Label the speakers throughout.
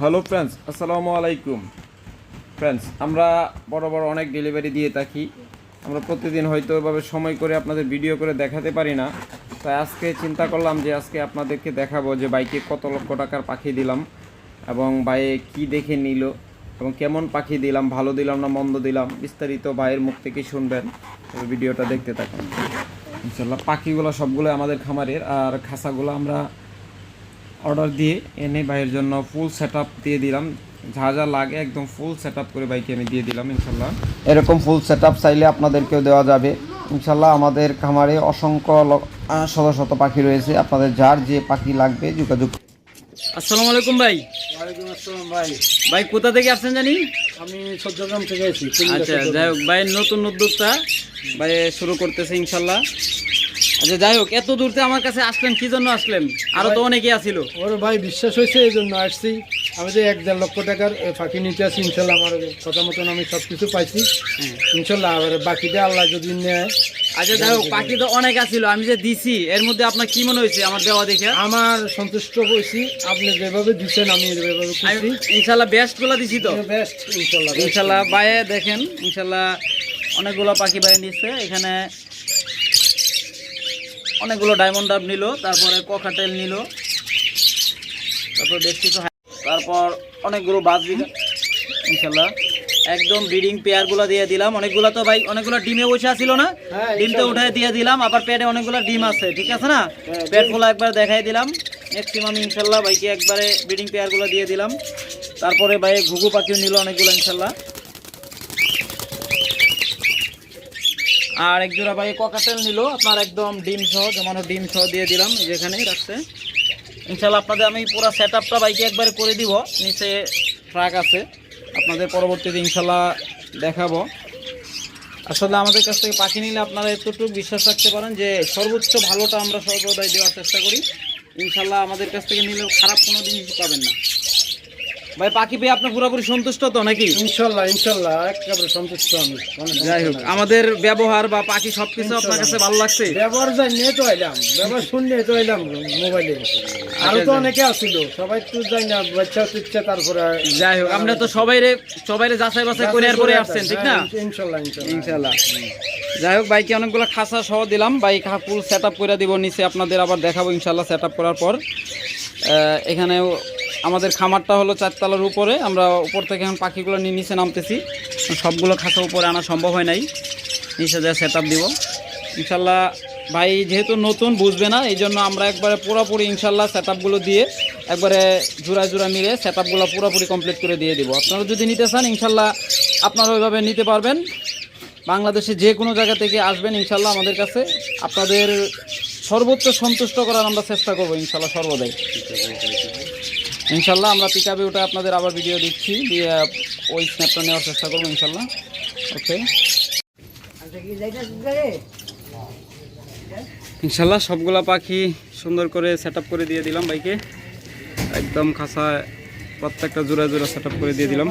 Speaker 1: Hello friends আসসালামু আলাইকুম friends আমরা বড় বড় অনেক ডেলিভারি দিয়ে থাকি। আমরা প্রতিদিন হয়তো এভাবে সময় করে আপনাদের ভিডিও করে দেখাতে পারি না। তাই আজকে চিন্তা করলাম যে আজকে আপনাদেরকে দেখাবো যে বাইকে কত লক্ষ টাকার পাখি দিলাম এবং বাইয়ে কি দেখে নিল এবং কেমন পাখি দিলাম, ভালো দিলাম না মন্দ দিলাম, বিস্তারিত বাইয়ের মুখ থেকে শুনবেন। ভিডিওটা দেখতে থাকুন। ইনশাল্লাহ পাখিগুলো সবগুলো আমাদের খামারের আর খাসাগুলো আমরা অর্ডার দিয়ে এনে ভাইয়ের জন্য ফুল সেট দিয়ে দিলাম। যা যা লাগে একদম ফুল সেট করে বাইকে আমি দিয়ে দিলাম ইনশাল্লাহ। এরকম ফুল সেট চাইলে আপনাদেরকেও দেওয়া যাবে। ইনশাল্লাহ আমাদের খামারে অসংখ্য শত শত পাখি রয়েছে। আপনাদের যার যে পাখি লাগবে যোগাযোগ
Speaker 2: আসসালামু আলাইকুম ভাই।
Speaker 3: ওয়ালাইকুম আসসালাম ভাই।
Speaker 2: ভাই কোথা থেকে আসছেন জানি?
Speaker 3: আমি চট্টগ্রাম থেকে আছি
Speaker 2: আচ্ছা যাই হোক ভাইয়ের নতুন উদ্যোগটা ভাই শুরু করতেছে ইনশাল্লাহ। আচ্ছা যাই হোক এত দূর আমার কাছে আসলেন কি জন্য আসলেন? আরও তো অনেকে আছিল।
Speaker 3: ওর ভাই বিশ্বাস হয়েছে এই জন্য আসছি। আমি যে এক দেড় লক্ষ টাকার ফাঁকি নিতে আসি ইনশাল্লাহ আমার কথা মতন আমি সব কিছু পাইছি ইনশাল্লাহ আর বাকিটা আল্লাহ যদি নেয়।
Speaker 2: আচ্ছা যাই হোক পাখি তো অনেক আছিল আমি যে দিছি এর মধ্যে আপনার কি মনে হয়েছে আমার দেওয়া দেখে?
Speaker 3: আমার সন্তুষ্ট হয়েছি আপনি যেভাবে দিচ্ছেন আমি যেভাবে
Speaker 2: ইনশাল্লাহ বেস্টগুলা দিছি তো।
Speaker 3: বেস্ট ইনশাল্লাহ।
Speaker 2: ইনশাল্লাহ বাইরে দেখেন ইনশাল্লাহ অনেকগুলো পাখি বাইরে নিচ্ছে এখানে অনেকগুলো ডায়মন্ড ডাব নিল তারপরে ককাটেল নিল। তারপর বেশ কিছু তারপর অনেকগুলো বাস দিল ইনশাল্লাহ। একদম ব্রিডিং পেয়ারগুলো দিয়ে দিলাম। অনেকগুলো তো ভাই অনেকগুলো ডিমে বসে আছিল না?
Speaker 3: হ্যাঁ,
Speaker 2: ডিমটা উঠে দিয়ে দিলাম আবার পেটে অনেকগুলো ডিম আছে ঠিক আছে না? পেট ফুলা একবার দেখাই দিলাম। ম্যাক্সিমাম ইনশাল্লাহ ভাইকে একবারে ব্রিডিং পেয়ারগুলো দিয়ে দিলাম। তারপরে ভাই ঘুঘু পাখিও নিল অনেকগুলো ইনশাল্লাহ। আর এক জোড়া ভাই ককাটেল নিল। আপনার একদম ডিম সহ, জমানো ডিম সহ দিয়ে দিলাম যেখানেই রাখছে। ইনশাল্লাহ আপনাদের আমি পুরো সেট আপটা বাইকে একবারে করে দিব। নিচে ট্রাক আছে। আপনাদের পরবর্তীতে ইনশাল্লাহ দেখাবো। আসলে আমাদের কাছ থেকে পাখি নিলে আপনারা এতটুকু বিশ্বাস রাখতে পারেন যে সর্বোচ্চ ভালোটা আমরা সর্বদাই দেওয়ার চেষ্টা করি। ইনশাল্লাহ আমাদের কাছ থেকে নিলে খারাপ কোনো জিনিস পাবেন না। ভাই পাখি পেয়ে আপনি পুরোপুরি সন্তুষ্ট তো নাকি?
Speaker 3: ইনশাল্লাহ ইনশাল্লাহ একেবারে সন্তুষ্ট আমি
Speaker 2: যাই হোক আমাদের ব্যবহার বা পাখি সবকিছু আপনার কাছে ভালো লাগছে?
Speaker 3: ব্যবহার জানিয়ে তো এলাম ব্যবহার শুনলে তো এলাম মোবাইলে। আরও তো অনেকে আসছিল সবাই তো যাই না বাচ্চা তুচ্ছা তারপরে
Speaker 2: যাই হোক আমরা তো সবাইরে সবাইরে যাচাই বাছাই করে এরপরে আসছেন ঠিক না?
Speaker 3: হ্যাঁ, ইনশাল্লাহ ইনশাল্লাহ।
Speaker 2: ইনশাল্লাহ। যাই হোক বাইকে অনেকগুলো খাসা সহ দিলাম। বাইক ফুল সেট আপ করে দিব নিচে আপনাদের আবার দেখাবো ইনশাল্লাহ সেট আপ করার পর। এখানেও আমাদের খামারটা হলো চারতলার উপরে। আমরা উপর থেকে এখন পাখিগুলো নিয়ে নিচে নামতেছি। সবগুলো খাসা উপরে আনা সম্ভব হয় নাই। নিচে যা সেট আপ দিব। ইনশাল্লাহ ভাই যেহেতু নতুন বুঝবে না এই জন্য আমরা একবারে পুরোপুরি ইনশাল্লাহ সেট আপগুলো দিয়ে একবারে জোড়া জোড়া মিলে সেট আপগুলো পুরোপুরি কমপ্লিট করে দিয়ে দিব। আপনারা যদি নিতে চান, ইনশাল্লাহ আপনারা ওইভাবে নিতে পারবেন। বাংলাদেশে যে কোনো জায়গা থেকে আসবেন, ইনশাল্লাহ আমাদের কাছে। আপনাদের সর্বোচ্চ সন্তুষ্ট করার আমরা চেষ্টা করব, ইনশাল্লাহ সর্বদাই। ইনশাল্লাহ আমরা পিক আপে ওটা আপনাদের আবার ভিডিও দিচ্ছি, দিয়ে ওই স্ন্যাপটা নেওয়ার চেষ্টা করব ইনশাল্লাহ। ওকে ইনশাল্লাহ সবগুলা পাখি সুন্দর করে সেট করে দিয়ে দিলাম বাইকে একদম খাসা, প্রত্যেকটা জোড়া জোড়া সেট করে দিয়ে দিলাম।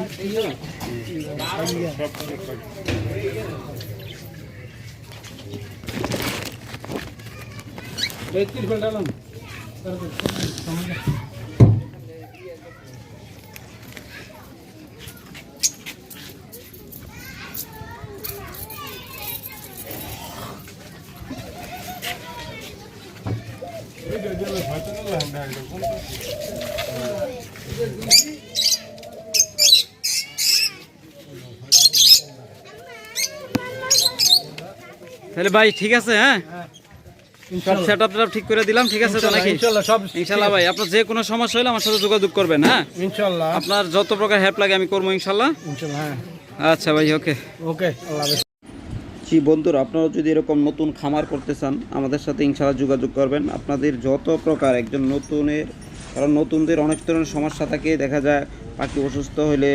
Speaker 2: তাহলে ভাই ঠিক আছে হ্যাঁ? সব সেট আপ ঠিক করে দিলাম ঠিক আছে তো নাকি?
Speaker 3: ইনশাল্লাহ
Speaker 2: ভাই আপনার যে কোনো সমস্যা হলে আমার সাথে যোগাযোগ করবেন হ্যাঁ?
Speaker 3: ইনশাল্লাহ।
Speaker 2: আপনার যত প্রকার হেল্প লাগে আমি করব ইনশাল্লাহ।
Speaker 3: ইনশাল্লাহ হ্যাঁ।
Speaker 2: আচ্ছা ভাই ওকে
Speaker 3: ওকে আল্লাহ।
Speaker 1: জি, বন্ধুরা, আপনারা যদি এরকম নতুন খামার করতে চান, আমাদের সাথে ইনশাআল্লাহ যোগাযোগ করবেন। আপনাদের যত প্রকার একজন নতুনের, কারণ নতুনদের অনেক ধরনের সমস্যা থাকে। দেখা যায়, পাখি অসুস্থ হলে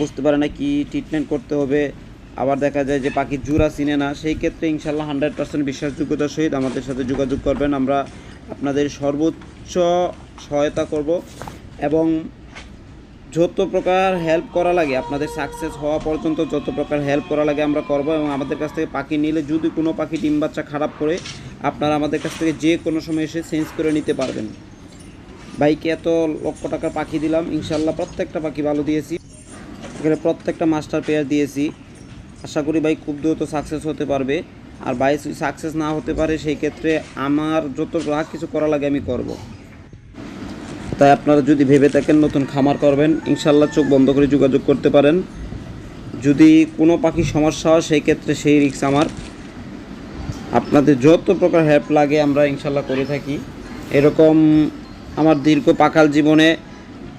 Speaker 1: বুঝতে পারে না কি ট্রিটমেন্ট করতে হবে। আবার দেখা যায় যে পাখির জুরা চিনে না। সেই ক্ষেত্রে ইনশাল্লাহ হান্ড্রেড পার্সেন্ট বিশ্বাসযোগ্যতার সহিত আমাদের সাথে যোগাযোগ করবেন। আমরা আপনাদের সর্বোচ্চ সহায়তা করব এবং যত প্রকার হেল্প করা লাগে, আপনাদের সাকসেস হওয়া পর্যন্ত যত প্রকার হেল্প করা লাগে আমরা করব এবং আমাদের কাছ থেকে পাখি নিলে যদি কোনো পাখি ডিম বাচ্চা খারাপ করে, আপনারা আমাদের কাছ থেকে যে কোনো সময় এসে চেঞ্জ করে নিতে পারবেন।
Speaker 2: বাইকে এত লক্ষ টাকার পাখি দিলাম ইনশাল্লাহ প্রত্যেকটা পাখি ভালো দিয়েছি। এখানে প্রত্যেকটা মাস্টার পেয়ার দিয়েছি। আশা করি ভাই খুব দ্রুত সাকসেস হতে পারবে। আর ভাই সাকসেস না হতে পারে, সেই ক্ষেত্রে আমার যত যা কিছু করা লাগে আমি করব। তাই আপনারা যদি ভেবে থাকেন নতুন খামার করবেন ইনশাল্লাহ চোখ বন্ধ করে যোগাযোগ করতে পারেন। যদি কোনো পাখি সমস্যা হয়, সেই ক্ষেত্রে সেই রিস্ক আমার। আপনাদের যত প্রকার হেল্প লাগে, আমরা ইনশাল্লাহ করে থাকি। এরকম আমার দীর্ঘ পাকাল জীবনে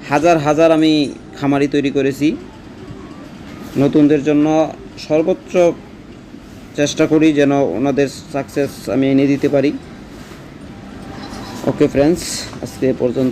Speaker 2: হাজার হাজার আমি খামারি তৈরি করেছি। নতুনদের জন্য সর্বোচ্চ চেষ্টা করি যেন ওনাদের সাকসেস আমি এনে দিতে পারি। ওকে ফ্রেন্ডস আজকে পর্যন্ত।